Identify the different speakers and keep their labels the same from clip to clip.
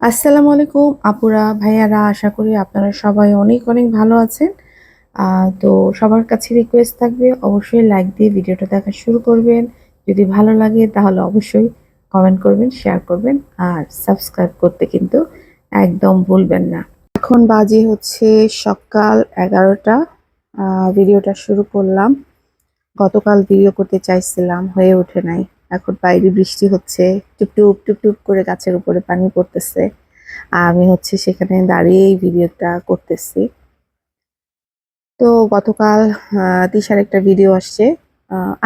Speaker 1: আসসালামু আলাইকুম, আপুরা, ভাইয়ারা, আশা করি আপনারা সবাই অনেক অনেক ভালো আছেন। তো সবার কাছে রিকোয়েস্ট থাকবে, অবশ্যই লাইক দিয়ে ভিডিওটা দেখা শুরু করবেন। যদি ভালো লাগে তাহলে অবশ্যই কমেন্ট করবেন শেয়ার করবেন, আর সাবস্ক্রাইব করতে কিন্তু একদম ভুলবেন না। এখন বাজে হচ্ছে সকাল এগারোটা ভিডিওটা শুরু করলাম। গতকাল ভিডিও করতে চাইছিলাম, হয়ে ওঠে নাই। এখন বাইরে বৃষ্টি হচ্ছে, টুপটুপ টুপটুপ করে গাছের উপরে পানি পড়তেছে। আমি হচ্ছে সেখানে দাঁড়িয়ে এই ভিডিওটা করতেছি। তো গতকাল তিশার একটা ভিডিও আসছে।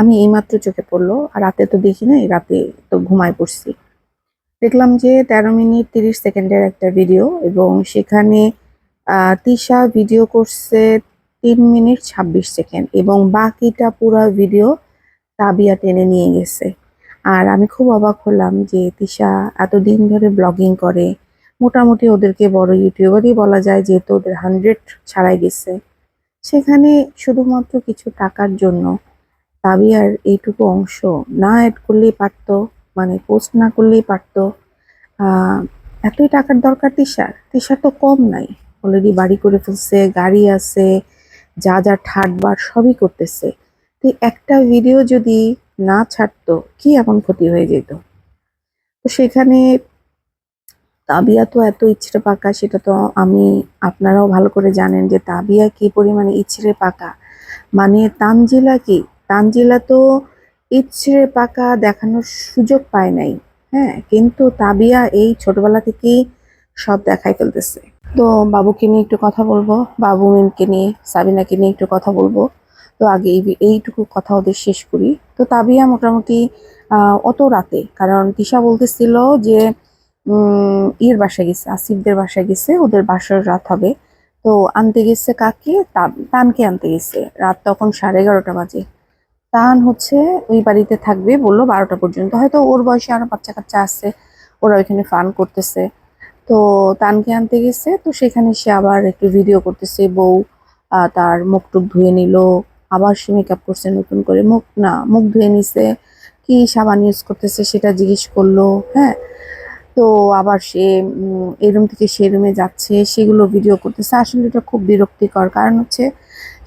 Speaker 1: আমি এইমাত্র চোখে পড়ল, আর রাতে তো দেখি নাই, রাতে তো ঘুমায় পড়ছি। দেখলাম যে তেরো মিনিট তিরিশ সেকেন্ডের একটা ভিডিও, এবং সেখানে তিশা ভিডিও করছে তিন মিনিট ছাব্বিশ সেকেন্ড, এবং বাকিটা পুরো ভিডিও তাবিয়া টেনে নিয়ে গেছে। আর আমি খুব অবাক হলাম যে তিশা এতদিন ধরে ব্লগিং করে। মোটামুটি ওদেরকে বড় ইউটিউবারই বলা যায়, যেহেতু ওদের হান্ড্রেড ছাড়াই গেছে। সেখানে শুধুমাত্র কিছু টাকার জন্য তাবিয়ার এইটুকু অংশ না অ্যাড করলেই পারতো মানে পোস্ট না করলেই পারতো। এতই টাকার দরকার তিশার? তিশার তো কম নাই। অলরেডি বাড়ি করে ফেলছে, গাড়ি আছে, যা যা ঠাটবার সবই করতেছে। তো একটা ভিডিও যদি না ছাড়তো, কি এমন ক্ষতি হয়ে যেত? তো সেখানে তাবিয়া তো এত ইচ্ছে পাকা, সেটা তো আমি, আপনারাও ভালো করে জানেন যে তাবিয়া কি পরিমাণে ইচ্ছে পাকা? মানে তানজিলা কি? তানজিলা তো ইচ্ছে পাকা দেখানোর সুযোগ পায় নাই হ্যাঁ? কিন্তু তাবিয়া এই ছোটবেলা থেকেই সব দেখাই ফেলতেছে। তো বাবুকে নিয়ে একটু কথা বলব, বাবু মিমকে নিয়ে, সাবিনাকে নিয়ে একটু কথা বলব। তো আগে এই এইটুকু কথা ওদের শেষ করি। তো তাবিয়া মোটামুটি অত রাতে, কারণ তিশা বলতেছিল যে ইয়ের বাসায় গেছে, আসিফদের বাসায় গেছে, ওদের বাসার রাত হবে। তো আনতে গেছে কাকে? তানকে আনতে গেছে। রাত তখন সাড়ে এগারোটা বাজে। তান হচ্ছে ওই বাড়িতে থাকবে বলল বারোটা পর্যন্ত। হয়তো ওর বয়সে আরও বাচ্চা কাচ্চা আছে, ওরা ওইখানে ফান করতেছে। তো তানকে আনতে গেছে, তো সেখানে সে আবার একটু ভিডিও করতেছে, বউ তার মুখ টুক ধুয়ে নিল আবার সে মেকআপ করছে নতুন করে। মুখ না মুখ ধুয়ে নিছে কি সাবান ইউজ করতেছে সেটা জিজ্ঞেস করল হ্যাঁ? তো আবার সে উম, এই রুম থেকে সেই রুমে যাচ্ছে সেগুলো ভিডিও করতেছে। আসলে এটা খুব বিরক্তিকর কারণ হচ্ছে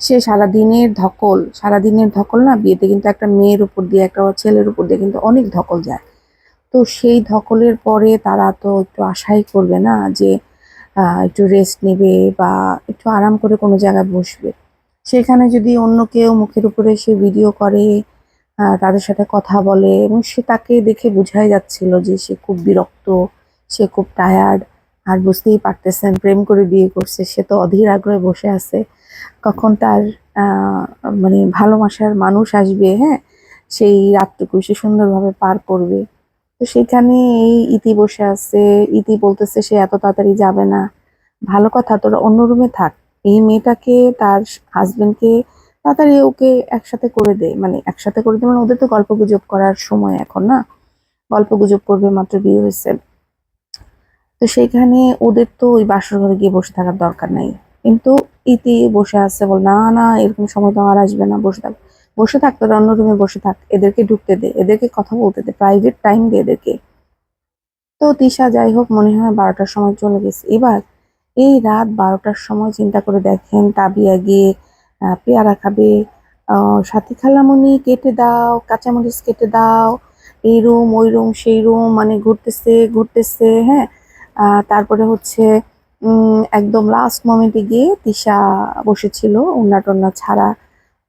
Speaker 1: সে সারাদিনের ধকল সারাদিনের ধকল না বিয়েতে কিন্তু একটা মেয়ের উপর দিয়ে একটা ছেলের উপর দিয়ে কিন্তু অনেক ধকল যায়। তো সেই ধকলের পরে তারা তো একটু আশাই করবে না যে একটু রেস্ট নেবে বা একটু আরাম করে কোনো জায়গায় বসবে। সেখানে যদি অন্য কেউ মুখের উপরে সে ভিডিও করে তাদের সাথে কথা বলে এবং সে তাকে দেখে বোঝাই যাচ্ছিল যে সে খুব বিরক্ত, সে খুব টায়ার্ড আর বুঝতেই পারতেছেন প্রেম করে বিয়ে করছে, সে তো অধীর আগ্রহে বসে আছে। কখন তার মানে ভালোবাসার মানুষ আসবে হ্যাঁ? সেই রাতটুকু সে সুন্দরভাবে পার করবে। তো সেখানে এই ইতি বসে আছে, ইতি বলতেছে সে এত তাড়াতাড়ি যাবে না। ভালো কথা, তোরা অন্য রুমে থাক। এই মেয়েটাকে, তার হাজবেন্ডকে তাড়াতাড়ি ওকে একসাথে করে দে। মানে একসাথে করে দে মানে ওদের তো গল্প গুজব করার সময় এখন, না? গল্প গুজব করবে মাত্র বিয়ে হয়েছে। তো সেখানে ওদের তো ওই বাসর ঘরে গিয়ে বসে থাকার দরকার নাই। কিন্তু ইতি বসে আছে বল, না না, এরকম সময় তো আর আসবে না, বসে থাক। বসে থাক তোরা অন্য রুমে বসে থাক। এদেরকে ঢুকতে দে, এদেরকে কথা বলতে দে প্রাইভেট টাইম দে এদেরকে। তো তিশা যাই হোক, মনে হয় বারোটার সময় চলে গেছে। এবার এই রাত বারোটার সময় চিন্তা করে দেখেন তাবিয়া গিয়ে পেয়ারা খাবে। সাথী খালামণি কেটে দাও, কাঁচামরিচ কেটে দাও। এই রুম, ওই রুম, সেই রুম মানে ঘুরতেছে ঘুরতেছে হ্যাঁ। তারপরে হচ্ছে একদম লাস্ট মোমেন্টে গিয়ে তিশা বসেছিল উন্না টন্না ছাড়া।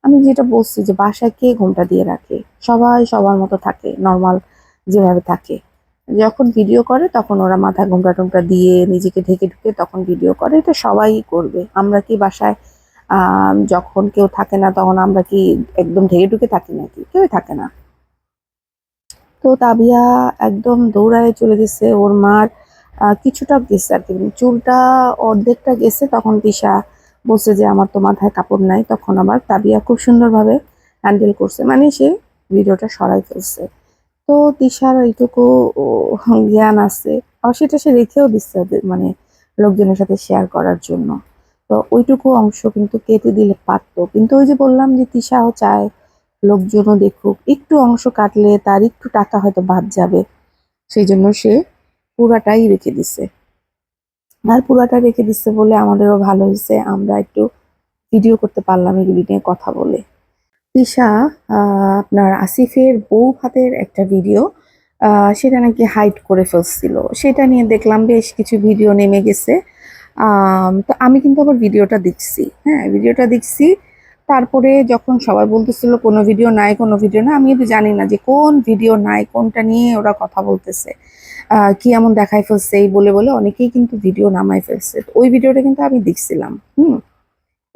Speaker 1: আমি যেটা বলছি যে বাসায় কে ঘুমটা দিয়ে রাখে? সবাই সবার মতো থাকে নর্মাল যেভাবে থাকে। যখন ভিডিও করে, তখন ওরা মাথা ঘুমটা টুমটা দিয়ে নিজেকে ঢেকে ঢুকে তখন ভিডিও করে। এটা সবাই করবে। আমরা কি বাসায় যখন কেউ থাকে না, তখন আমরা কি একদম ঢেকে ঢুকে থাকি নাকি? কেউ থাকে না। তো তাবিয়া একদম দৌড়ায় চলে গেছে। ওর মার কিছুটা গেছে আর কি। চুলটা অর্ধেকটা গেছে। তখন তিশা বলছে যে, আমার তো মাথায় কাপড় নাই। তখন আবার তাবিয়া খুব সুন্দরভাবে হ্যান্ডেল করছে। মানে সে ভিডিওটা সরাই ফেলছে। তো তিশার এইটুকু জ্ঞান আছে। আবার সেটা সে রেখেও দিচ্ছে মানে লোকজনের সাথে শেয়ার করার জন্য। তো ওইটুকু অংশ কিন্তু কেটে দিলে পারতো। কিন্তু ওই যে বললাম যে তিশাও চায় লোকজনও দেখুক। একটু অংশ কাটলে তার একটু টাকা হয়তো বাদ যাবে। সেই জন্য সে পুরাটাই রেখে দিছে। আর পুরাটা রেখে দিচ্ছে বলে আমাদেরও ভালো হয়েছে। আমরা একটু ভিডিও করতে পারলাম এগুলি নিয়ে কথা বলে। তিশা আপনার আসিফের বউ ভাতের একটা ভিডিও সেটা নাকি হাইড করে ফেলছিল। সেটা নিয়ে দেখলাম বেশ কিছু ভিডিও নেমে গেছে। তো আমি কিন্তু আবার ভিডিওটা দেখছি। হ্যাঁ ভিডিওটা দেখছি। তারপরে যখন সবাই বলতেছিল, কোনো ভিডিও নাই, কোনো ভিডিও না, আমি কিন্তু জানি না যে কোন ভিডিও নাই, কোনটা নিয়ে ওরা কথা বলতেছে। কি এমন দেখাই ফেলছে, এই বলে বলে অনেকেই কিন্তু ভিডিও নামাই ফেলছে। ওই ভিডিওটা কিন্তু আমি দেখছিলাম। হুম।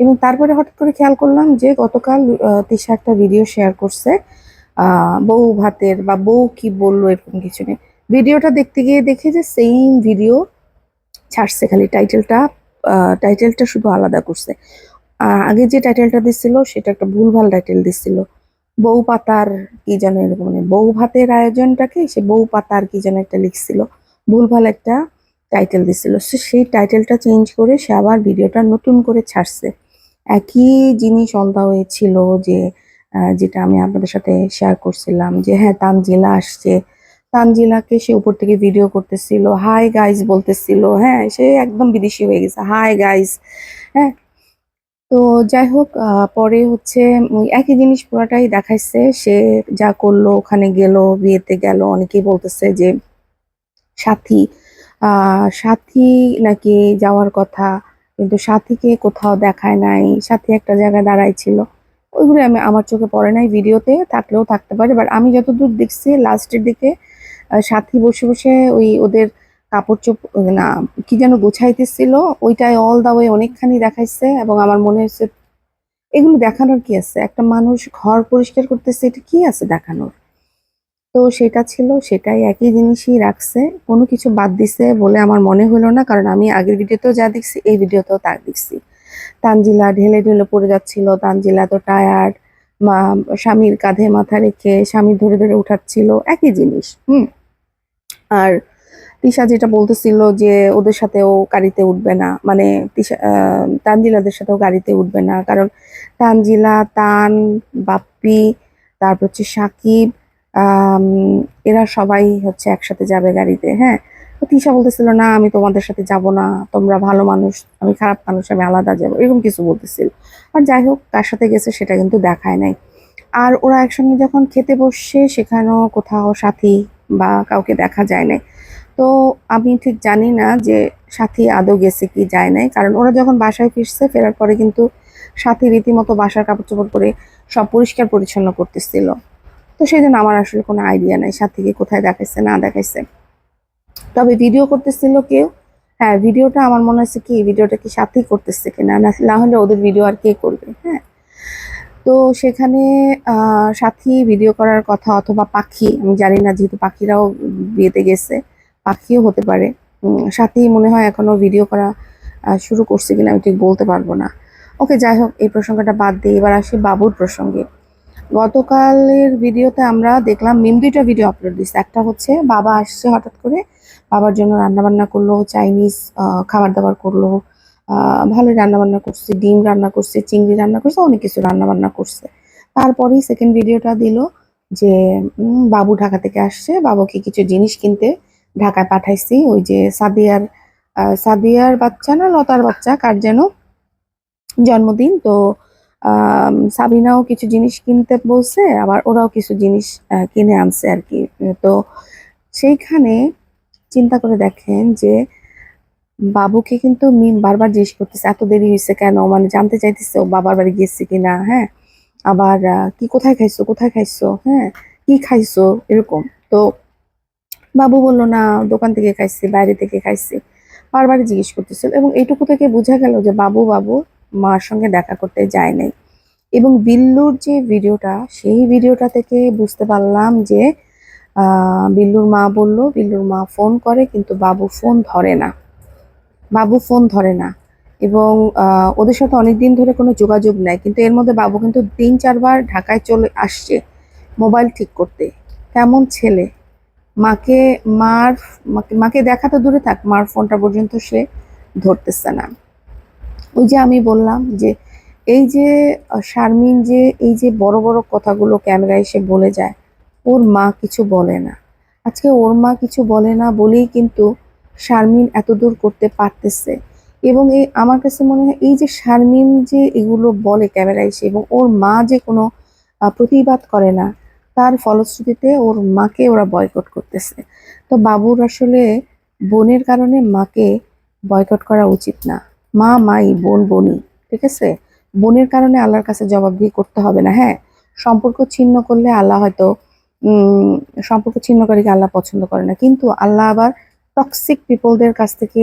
Speaker 1: এবং তারপরে হঠাৎ করে খেয়াল করলাম যে গতকাল তিশা একটা ভিডিও শেয়ার করছে। বউ ভাতের বা বউ কি বলল এরকম কিছু নেই। ভিডিওটা দেখতে গিয়ে দেখে যে সেম ভিডিও ছাড়ছে খালি। টাইটেলটা টাইটেলটা শুধু আলাদা করছে। আগে যে টাইটেলটা দিচ্ছিল সেটা একটা ভুলভাল টাইটেল দিচ্ছিল বউ পাতার কি যেন এরকম মানে বউ ভাতের আয়োজনটাকে সে বউ পাতার কি যেন একটা লিখছিল। ভুলভাল একটা টাইটেল দিছিল। সেই টাইটেলটা চেঞ্জ করে সে আবার ভিডিওটা নতুন করে ছাড়ছে। একই জিনিস অলদা হয়েছিল যে যেটা আমি আপনাদের সাথে শেয়ার করছিলাম যে হ্যাঁ তানজিলা আসছে। তানজিলাকে সে উপর থেকে ভিডিও করতেছিল হাই গাইস বলতেছিল। হ্যাঁ সে একদম বিদেশি হয়ে গেছে। হাই গাইস হ্যাঁ তো যাই হোক পরে হচ্ছে ওই একই জিনিস পুরাটাই দেখাইছে। সে যা করল, ওখানে গেল, বিয়েতে গেল। অনেকেই বলতেছে যে, সাথী সাথী নাকি যাওয়ার কথা। কিন্তু সাথীকে কোথাও দেখায় নাই, সাথী একটা জায়গায় দাঁড়াই ছিল। ওইগুলো আমি আমার চোখে পড়ে নাই ভিডিওতে, থাকলেও থাকতে পারে। বাট আমি যতদূর দেখছি, লাস্টের দিকে সাথী বসে বসে ওই ওদের কাপড় চোপ না, কি যেন গোছাইতেছিল, ওইটাই অল দা ওয়ে অনেকখানি দেখাইছে এবং আমার মনে হচ্ছে এগুলো দেখানোর কি আছে? একটা মানুষ ঘর পরিষ্কার করতেছে, এটা কি আছে দেখানোর? তো সেটা ছিল, সেটাই একই জিনিসই রাখছে। কোনো কিছু বাদ দিছে বলে আমার মনে হলো না, কারণ আমি আগের ভিডিওতেও যা দেখছি, এই ভিডিওতেও তা দেখছি। তানজিলা ঢেলে ঢেলে পড়ে যাচ্ছিল, তানজিলা তো টায়ার্ড মা, স্বামীর কাঁধে মাথা রেখে স্বামী ধরে ধরে উঠাচ্ছিল, একই জিনিস, হুম। আর তিশা যেটা বলতেছিল যে ওদের সাথেও গাড়িতে উঠবে না মানে তিশা তানজিলাদের সাথেও গাড়িতে উঠবে না, কারণ তানজিলা, তান, বাপ্পি, তারপর হচ্ছে সাকিব এরা সবাই হচ্ছে একসাথে যাবে গাড়িতে হ্যাঁ? তিশা বলতেছিল, না, আমি তোমাদের সাথে যাব না, তোমরা ভালো মানুষ, আমি খারাপ মানুষ, আমি আলাদা যাব। এরকম কিছু বলতেছিল। আর যাই হোক, কার সাথে গেছে সেটা কিন্তু দেখায় নাই। আর ওরা একসঙ্গে যখন খেতে বসছে, সেখানেও কোথাও সাথী বা কাউকে দেখা যায় নাই। তো আমি ঠিক জানি না যে সাথী আদৌ গেছে কি যায় নাই, কারণ ওরা যখন বাসায় ফিরছে, ফেরার পরে কিন্তু সাথী রীতিমতো বাসার কাপড় চোপড় করে সব পরিষ্কার পরিচ্ছন্ন করতেছিল। তো সেই জন্য আমার আসলে কোনো আইডিয়া নাই সাথীকে কোথায় দেখাইছে, না দেখাইছে। তবে ভিডিও করতেছিল কেউ। হ্যাঁ ভিডিওটা আমার মনে হচ্ছে কি ভিডিওটা কি সাথেই করতেছে কিনা, না হলে ওদের ভিডিও আর কে করবে হ্যাঁ। তো সেখানে সাথী ভিডিও করার কথা অথবা পাখি, আমি জানি না যেহেতু পাখিরাও বিয়েতে গেছে, পাখিও হতে পারে। সাথী মনে হয় এখনও ভিডিও করা শুরু করছে কিনা আমি ঠিক বলতে পারব না। ওকে, যাই হোক, এই প্রসঙ্গটা বাদ দিয়ে এবার আসি বাবুর প্রসঙ্গে। গতকালের ভিডিওতে আমরা দেখলাম মিম দুইটা ভিডিও আপলোড দিচ্ছে একটা হচ্ছে বাবা আসছে হঠাৎ করে বাবার জন্য রান্না বান্না করল চাইনিজ খাবার দাবার করল আহ, ভালোই রান্না বান্না করছে ডিম রান্না করছে চিংড়ি রান্না করছে অনেক কিছু রান্না বান্না করছে। তারপরেই সেকেন্ড ভিডিওটা দিল যে বাবু ঢাকা থেকে আসছে বাবুকে কিছু জিনিস কিনতে ঢাকায় পাঠাইছি। ওই যে সাদিয়ার সাদিয়ার বাচ্চা না লতার বাচ্চা কার যেন জন্মদিন তো সাবিনাও কিছু জিনিস কিনতে বলছে, আবার ওরাও কিছু জিনিস কিনে আনছে আর কি। তো সেইখানে চিন্তা করে দেখেন যে বাবুকে কিন্তু মিম বারবার জিজ্ঞেস করতেছে, এত দেরি হয়েছে কেন? মানে জানতে চাইতেছে ও বাবার বাড়ি গেছে কিনা? হ্যাঁ? আবার কি কোথায় খাইছো? কোথায় খাইছো? হ্যাঁ? কি খাইছো? এরকম। তো বাবু বলল, না, দোকান থেকে খাইছি, বাইরে থেকে খাইছি। বারবার জিজ্ঞেস করতেছিল এবং এইটুকু থেকে বোঝা গেল যে বাবু বাবু মার সঙ্গে দেখা করতে যায় নাই। এবং বিল্লুর যে ভিডিওটা, সেই ভিডিওটা থেকে বুঝতে পারলাম যে বিল্লুর মা বলল, বিল্লুর মা ফোন করে, কিন্তু বাবু ফোন ধরে না। বাবু ফোন ধরে না। এবং ওদের সাথে অনেকদিন ধরে কোনো যোগাযোগ নাই, কিন্তু এর মধ্যে বাবু কিন্তু তিন চারবার ঢাকায় চলে আসছে মোবাইল ঠিক করতে। কেমন ছেলে। মাকে, মার, মাকে মাকে দেখা তো দূরে থাক, মার ফোনটা পর্যন্ত সে ধরতেছে না। ওই যে আমি বললাম যে এই যে শারমিন যে এই যে বড় বড় কথাগুলো ক্যামেরায় এসে বলে যায়, ওর মা কিছু বলে না। আজকে ওর মা কিছু বলে না বলেই কিন্তু শারমিন এত দূর করতে পারতেছে। এবং এই আমার কাছে মনে হয় এই যে শারমিন যে এগুলো বলে ক্যামেরায় এসে এবং ওর মা যে কোনো প্রতিবাদ করে না, তার ফলশ্রুতিতে ওর মাকে ওরা বয়কট করতেছে। তো বাবুর আসলে বোনের কারণে মাকে বয়কট করা উচিত না। মা, মাই, বোন বোনই ঠিক আছে? বোনের কারণে আল্লাহর কাছে জবাবদিহি করতে হবে না হ্যাঁ? সম্পর্ক ছিন্ন করলে আল্লাহ হয়তো সম্পর্ক ছিন্নকারীকে আল্লাহ পছন্দ করে না। কিন্তু আল্লাহ আবার টক্সিক পিপলদের কাছ থেকে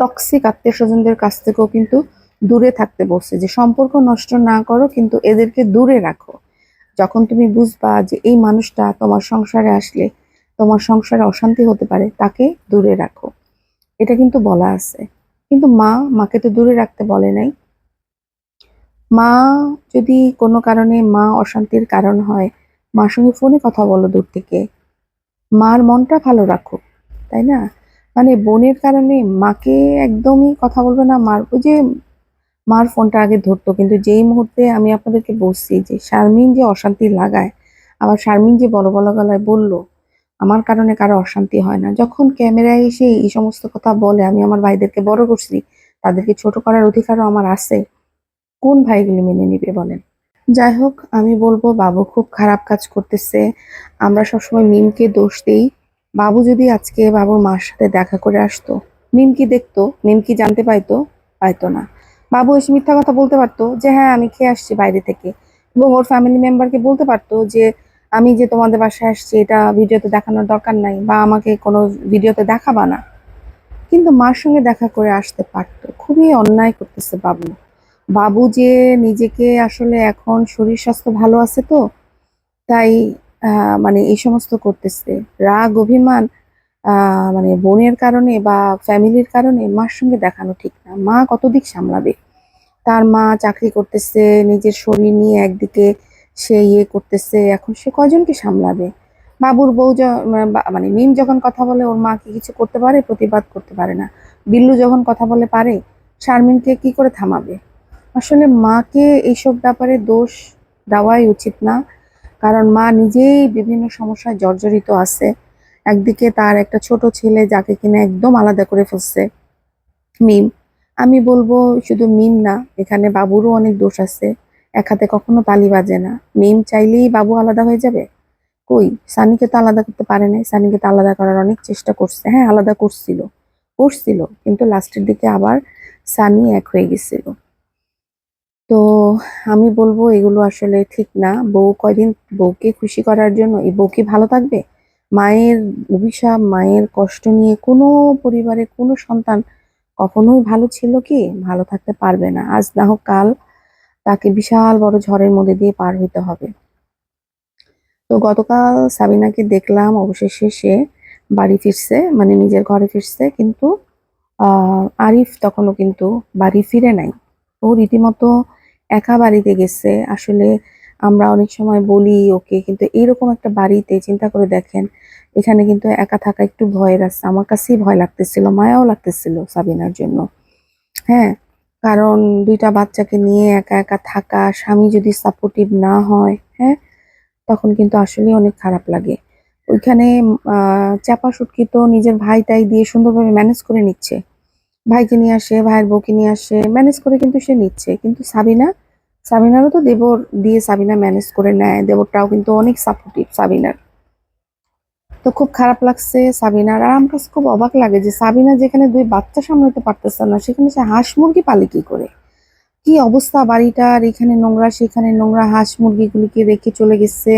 Speaker 1: টক্সিক আত্মীয় স্বজনদের কাছ থেকেও কিন্তু দূরে থাকতে বসছে যে সম্পর্ক নষ্ট না করো, কিন্তু এদেরকে দূরে রাখো। যখন তুমি বুঝবা যে এই মানুষটা তোমার সংসারে আসলে, তোমার সংসারে অশান্তি হতে পারে, তাকে দূরে রাখো। এটা কিন্তু বলা আছে। কিন্তু মা মাকে তো দূরে রাখতে বলে নাই। মা যদি কোনো কারণে মা অশান্তির কারণ হয়, মার সঙ্গে ফোনে কথা বলো দূর থেকে। মার মনটা ভালো রাখো তাই না? মানে বোনের কারণে মাকে একদমই কথা বলবে না, মার ওই যে মার ফোনটা আগে ধরতো, কিন্তু যেই মুহূর্তে আমি আপনাদেরকে বলছি যে শারমিন যে অশান্তি লাগায়, আবার শারমিন যে বড় বড় গলায় বলল আমার কারণে কারও অশান্তি হয় না। যখন ক্যামেরায় এসে এই সমস্ত কথা বলে, আমি আমার ভাইদেরকে বড় করছি, তাদেরকে ছোট করার অধিকারও আমার আছে। কোন ভাইগুলি মেনে নিবে বলেন? যাই হোক, আমি বলব, বাবু খুব খারাপ কাজ করতেছে। আমরা সবসময় মিমকে দোষ দিই। বাবু যদি আজকে বাবুর মার সাথে দেখা করে আসতো, মিম কি দেখতো? মিম কি জানতে পাইতো? পাইতো না। বাবু এসে মিথ্যা কথা বলতে পারতো যে হ্যাঁ আমি খেয়ে আসছি বাইরে থেকে। এবং ওর ফ্যামিলি মেম্বারকে বলতে পারতো যে আমি যে তোমাদের বাসায় আসছি, এটা ভিডিওতে দেখানোর দরকার নাই বা আমাকে কোনো ভিডিওতে দেখাবা না। কিন্তু মার সঙ্গে দেখা করে আসতে পারতো। খুবই অন্যায় করতেছে বাবু। বাবু যে নিজেকে আসলে এখন শরীর স্বাস্থ্য ভালো আছে তো, তাই মানে এই সমস্ত করতেছে। রাগ, অভিমান মানে বোনের কারণে বা ফ্যামিলির কারণে মার সঙ্গে দেখানো ঠিক না। মা কত দিক সামলাবে? তার মা চাকরি করতেছে, নিজের শরীর নিয়ে একদিকে সে ইয়ে করতেছে, এখন সে কয়জনকে সামলাবে? বাবুর বউ য- মানে মিম যখন কথা বলে, ওর মা কি কিছু করতে পারে? প্রতিবাদ করতে পারে না। বিল্লু যখন কথা বলে পারে, শারমিনকে কি করে থামাবে? আসলে মাকে এইসব ব্যাপারে দোষ দেওয়াই উচিত না। কারণ মা নিজেই বিভিন্ন সমস্যায় জর্জরিত আছে। একদিকে তার একটা ছোট ছেলে যাকে কিনা একদম আলাদা করে ফেলছে, মিম। আমি বলব শুধু মিম না, এখানে বাবুরও অনেক দোষ আছে। এক হাতে কখনো তালি বাজে না। মিম চাইলেই বাবু আলাদা হয়ে যাবে? কই? সানিকে তো আলাদা করতে পারে নাই। সানিকে তো আলাদা করার অনেক চেষ্টা করছে। হ্যাঁ আলাদা করছিল। করছিল, কিন্তু লাস্টের দিকে আবার সানি এক হয়ে গেছিল। তো আমি বলব, এগুলো আসলে ঠিক না। বউ কয়দিন, বউকে খুশি করার জন্য, এই বউ কি ভালো থাকবে? মায়ের অভিশাপ, মায়ের কষ্ট নিয়ে কোনো পরিবারে কোনো সন্তান কখনোই ভালো ছিল কি? ভালো থাকতে পারবে না। আজ না হোক কাল তাকে বিশাল বড় ঝড়ের মধ্যে দিয়ে পার হইতে হবে। তো গতকাল সাবিনাকে দেখলাম, অবশেষে সে বাড়ি ফিরছে মানে নিজের ঘরে ফিরছে, কিন্তু আরিফ তখনও কিন্তু বাড়ি ফিরে নাই। ও রীতিমতো একা বাড়িতে গেছে। আসলে আমরা অনেক সময় বলি ওকে, কিন্তু এরকম একটা বাড়িতে চিন্তা করে দেখেন, এখানে কিন্তু একা থাকা একটু ভয়ের আছে। আমার কাছেই ভয় লাগতেছিল, মায়াও লাগতেছিল সাবিনার জন্য। হ্যাঁ কারণ দুইটা বাচ্চাকে নিয়ে একা একা থাকা, স্বামী যদি সাপোর্টিভ না হয় হ্যাঁ তখন কিন্তু আসলেই অনেক খারাপ লাগে। ওইখানে চাপা সুটকি তো নিজের ভাইটাই দিয়ে সুন্দরভাবে ম্যানেজ করে নিচ্ছে। ভাইকে নিয়ে আসে, ভাইয়ের বউকে নিয়ে আসে ম্যানেজ করে কিন্তু সে নিচ্ছে। কিন্তু সাবিনা, সাবিনারও তো দেবর দিয়ে সাবিনা ম্যানেজ করে নেয়। দেবরটাও কিন্তু অনেক সাপোর্টিভ সাবিনার। তো খুব খারাপ লাগছে সাবিনার আর আমার কাছে খুব অবাক লাগে যে সাবিনা যেখানে দুই বাচ্চা সামলাতে পারতেছে না, সেখানে সে হাঁস মুরগি পালে কি করে? কি অবস্থা বাড়িটার? এখানে নোংরা, সেখানে নোংরা হাঁস মুরগিগুলিকে রেখে চলে গেছে।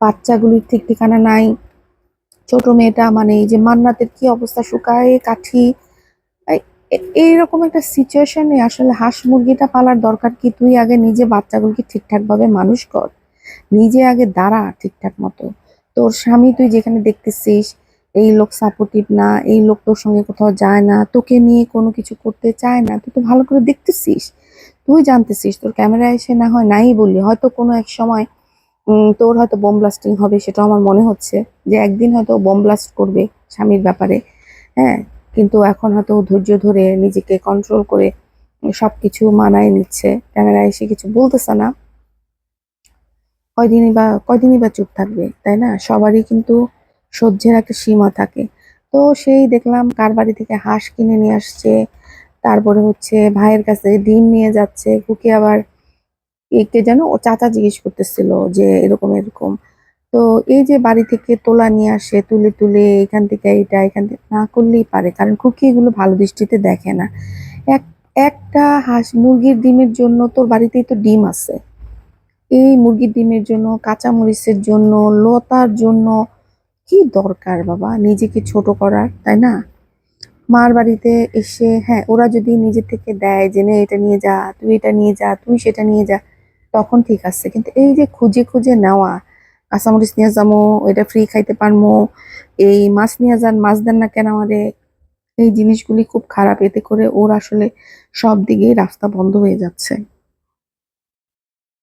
Speaker 1: বাচ্চাগুলির ঠিক ঠিকানা নাই। ছোট মেয়েটা মানে এই যে মান্নাতের কি অবস্থা, শুকায় কাঠি। এইরকম একটা সিচুয়েশনে আসলে হাঁস মুরগিটা পালার দরকার কি? তুই আগে নিজে বাচ্চাগুলোকে ঠিকঠাক ভাবে মানুষ কর। নিজে আগে দাঁড়া ঠিকঠাক মতো। তোর স্বামী তুই যেখানে দেখতেছিস, এই লোক সাপোর্টিভ না, এই লোক তোর সঙ্গে কোথাও যায় না, তোকে নিয়ে কোনো কিছু করতে চায় না, তুই তো ভালো করে দেখতেছিস। তুই জানতেছিস, তোর ক্যামেরা এসে না হয় নাই বললি, হয়তো কোনো এক সময় তোর হয়তো বোম ব্লাস্টিং হবে সেটা আমার মনে হচ্ছে যে একদিন হয়তো বোম ব্লাস্ট করবে স্বামীর ব্যাপারে। হ্যাঁ কিন্তু এখন হয়তো ধৈর্য ধরে নিজেকে কন্ট্রোল করে সব কিছু মানায় নিচ্ছে ক্যামেরায় এসে কিছু বলতেছে না। কয়দিনই বা কয়দিনই বা চুপ থাকবে, তাই না? সবারই কিন্তু সহ্যের একটা সীমা থাকে। তো সেই দেখলাম কার বাড়ি থেকে হাঁস কিনে নিয়ে আসছে, তারপরে হচ্ছে ভাইয়ের কাছে ডিম নিয়ে যাচ্ছে কুকি আবার কে যেন ও চাচা জিজ্ঞেস করতেছিল যে এরকম এরকম। তো এই যে বাড়ি থেকে তোলা নিয়ে আসে, তুলে তুলে, এখান থেকে এটা, এখান থেকে না করলেই পারে, কারণ কুকি এগুলো ভালো দৃষ্টিতে দেখে না। এক, একটা হাঁস মুরগির ডিমের জন্য তোর বাড়িতেই তো ডিম আছে। এই মুরগির ডিমের জন্য, কাঁচামরিচের জন্য, লতার জন্য কি দরকার বাবা? নিজেকে ছোট করার, তাই না? মার বাড়িতে এসে হ্যাঁ ওরা যদি নিজে থেকে দেয় যে, নে, এটা নিয়ে যা, তুই এটা নিয়ে যা, তুই সেটা নিয়ে যা, তখন ঠিক আছে। কিন্তু এই যে খুঁজে খুঁজে নেওয়া, কাঁচামরিচ নিয়ে যাব, এটা ফ্রি খাইতে পারব এই মাছ নিয়ে যান, মাছ দেন না কেন আমারে? এই জিনিসগুলি খুব খারাপ, এতে করে ওর আসলে সব দিকেই রাস্তা বন্ধ হয়ে যাচ্ছে।